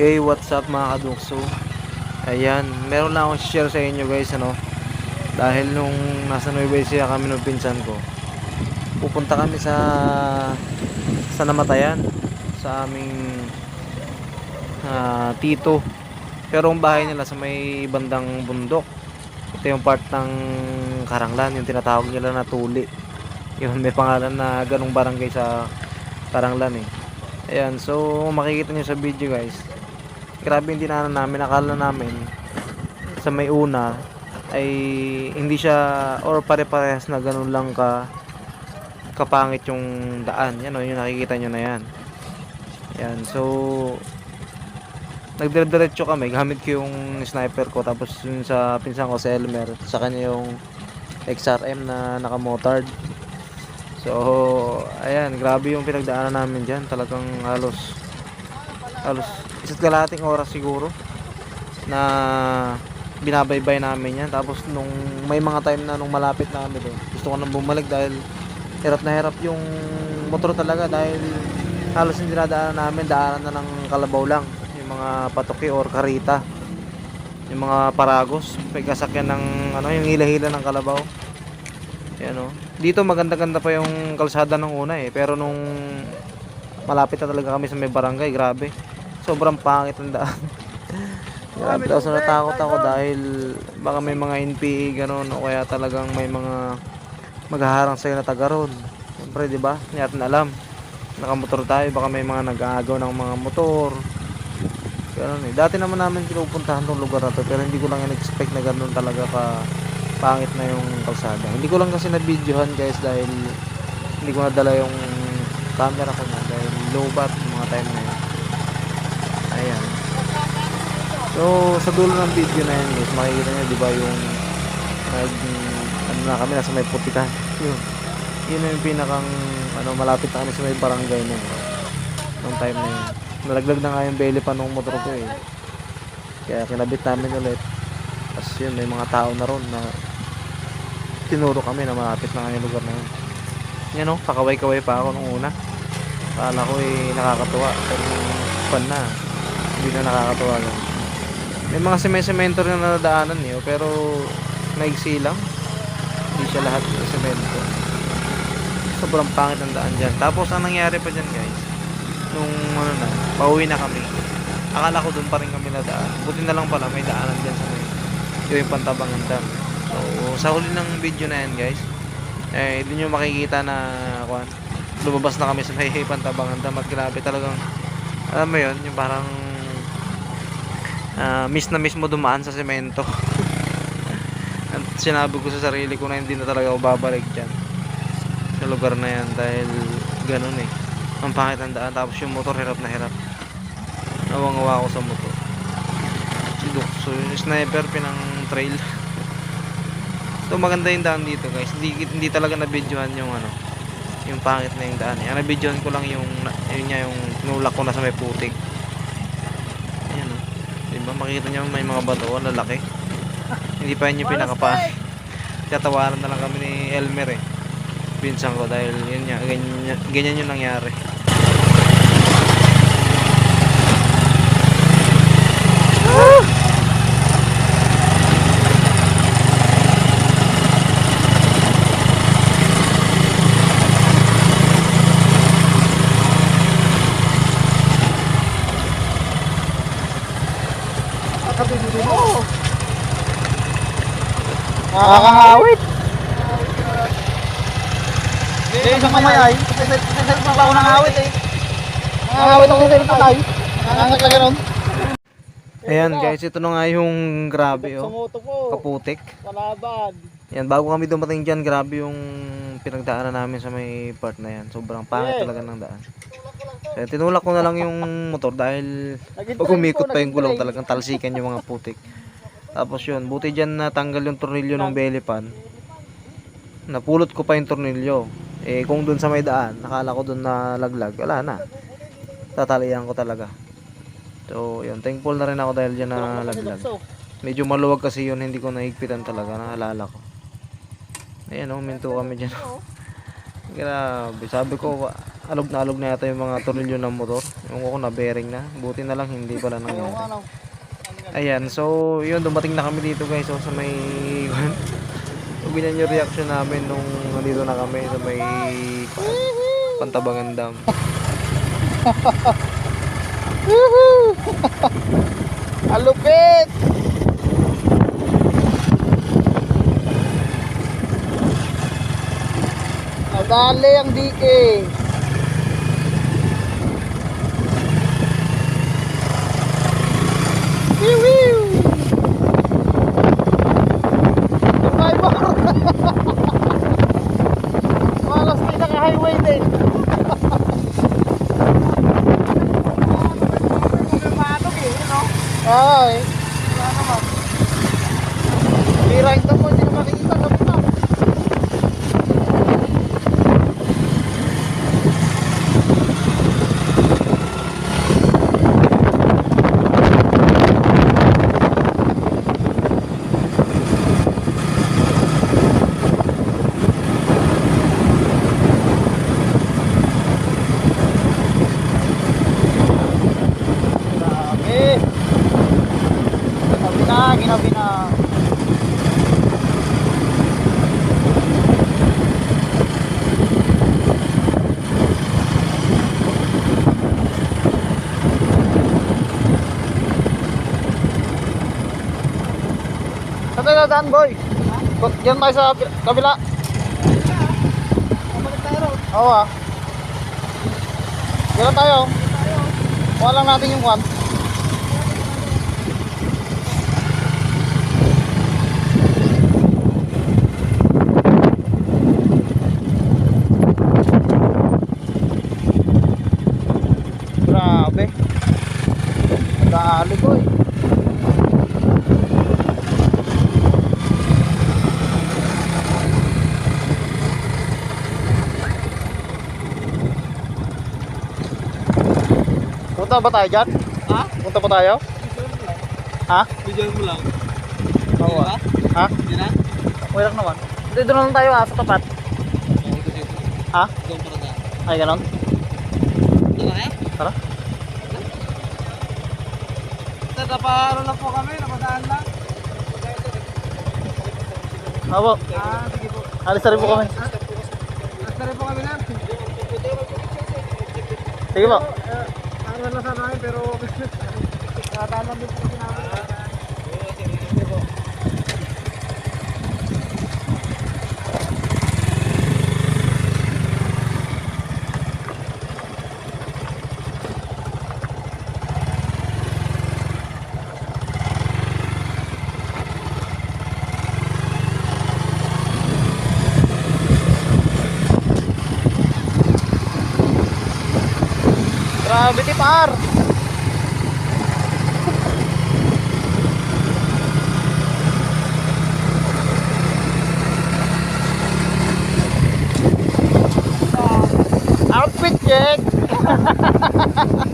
Hey, what's up mga kadukso? Ayan, meron lang akong share sa inyo guys, ano? Dahil nung nasa Nueva Ecija kami nung pinsan ko, pupunta kami sa sa namatayan sa aming ah, tito. Pero ang bahay nila sa may bandang bundok. Ito yung part ng Karanglan, yung tinatawag nila na tuli. Yun, may pangalan na ganong barangay sa Karanglan eh. Ayan, so makikita nyo sa video guys. Grabe yung dinaanan namin, akala namin sa may una ay hindi siya or pare-parehas na ganun lang ka kapangit yung daan. Yan o, yung nakikita nyo na yan. Yan, so nagdire-diretso kami gamit ko yung sniper ko tapos yung sa pinsan ko si Elmer sa kanya yung XRM na nakamotard so ayan grabe yung pinagdaanan namin dyan talagang halos halos isa't kalahating oras siguro na binabaybay namin yan. Tapos nung may mga time na nung malapit na kami doon gusto ko nang bumalik dahil hirap na hirap yung motor talaga dahil halos hindi dinadaanan namin daanan na ng kalabaw lang. Yung mga patoki or karita. Yung mga paragos may kasakyan ng ano yung hila-hila ng kalabaw. Yan o dito maganda-ganda pa yung kalsada ng una eh. Pero nung malapit na talaga kami sa may barangay grabe sobrang pangit ang daan. Grabe tapos natakot ako dahil baka may mga NPA ganun o kaya talagang may mga maghaharang sa'yo na taga ron siyempre di ba? Hindi natin alam. Nakamotor tayo baka may mga nag-aagaw ng mga motor. Ganun eh. Dati naman namin pinupuntahan tong lugar na to pero hindi ko lang in-expect na ganun talaga ka pangit na yung kalsada. Hindi ko lang kasi na videohan guys dahil hindi ko nadala yung camera ko na dahil low bat mga time na yun ayan. So sa dulo ng video na yan guys makikita nyo di ba yung nag ano na kami nasa may putikan. Yun. Yun yung pinakang ano malapit na kami sa may barangay na yun. Nung time na yun. Nalaglag na nga yung belly pa nung motor ko eh. Kaya kinabit namin ulit. Tapos yun may mga tao na ron na tinuro kami na malapit na nga yung lugar na yun. Yan o kakaway-kaway pa ako nung una. Akala ko eh nakakatuwa. Pero pan na hindi na nakakatuwa lang. May mga rin na nadaanan eh oh, pero naigsi lang. Hindi siya lahat ng semento. Sobrang pangit ang daan dyan. Tapos ang nangyari pa dyan guys nung ano na pauwi na kami akala ko doon pa rin kami nadaan. Buti na lang pala may daanan dyan sa may yung pantabangan dam so sa huli ng video na yan guys eh doon nyo makikita na kwan lumabas na kami sa may pantabangan dam at grabe talagang alam mo yun yung parang ah, miss na miss mo dumaan sa semento. At sinabi ko sa sarili ko na hindi na talaga ako babalik dyan. Sa lugar na yan dahil ganun eh. Ang pangit ang daan tapos yung motor hirap na hirap. Nawang-awa ako sa motor. Si yung sniper pinang trail. So maganda yung daan dito guys. Hindi, hindi talaga na-videohan yung ano yung pangit na yung daan eh. ang na-videohan ko lang yung yun niya yung tinulak ko na sa may putik diba? Makikita nyo may mga bato ang lalaki. Hindi pa yun yung pinakapa. tatawanan na lang kami ni Elmer eh. Pinsan ko dahil yun nga ganyan, ganyan yung nangyari Nakakangawit. Hindi, isang kamay ay. Isa pa ako nangawit eh. Nangawit ako sa isang kamay. Nangangat lang ganun. ayan guys ito na nga yung grabe oh kaputik Kalaban. Yan, bago kami dumating dyan, grabe yung pinagdaanan namin sa may part na yan. Sobrang pangit talaga ng daan. Kaya tinulak ko na lang yung motor dahil pag umikot pa yung gulong talagang talsikan yung mga putik. Tapos yun, buti dyan natanggal yung tornilyo ng belly pan. Napulot ko pa yung tornilyo. Eh kung dun sa may daan, nakala ko dun na laglag, wala na. Tatalian ko talaga. So, yun, thankful na rin ako dahil dyan na laglag. Medyo maluwag kasi yun, hindi ko nahigpitan talaga, naalala ko. Ayan oh, minto kami dyan. Grabe, sabi ko, alog na alog na yata yung mga tornilyo ng motor. Yung ko na bearing na. Buti na lang hindi pala nangyari. ano. Ayan, so yun, dumating na kami dito guys. So sa may... Ubinan yung reaction namin nung nandito na kami sa may Pantabangan Dam. Alupit! Dali ang DK. Wee-wee! Saan boy? Diyan tayo sa kabila. Oo ah. Diyan tayo. Kuha lang natin yung kwan. Grabe. Dali ko Punta ba tayo dyan? Ha? Punta pa tayo? Ha? Video mo lang. Oo. ah. Ha? Hindi na? Lang naman. Hindi doon lang tayo ah, sa tapat. Ha? Doon para na. Ay, ganon. Doon na? Tara. Napahalo na po kami. Napadaan lang. Abo, Ah, sige po. alis na rin po kami. Basta rin po kami na. Sige po. Ano na sana namin pero Tatanan din po kasi Gravity par. Outfit check.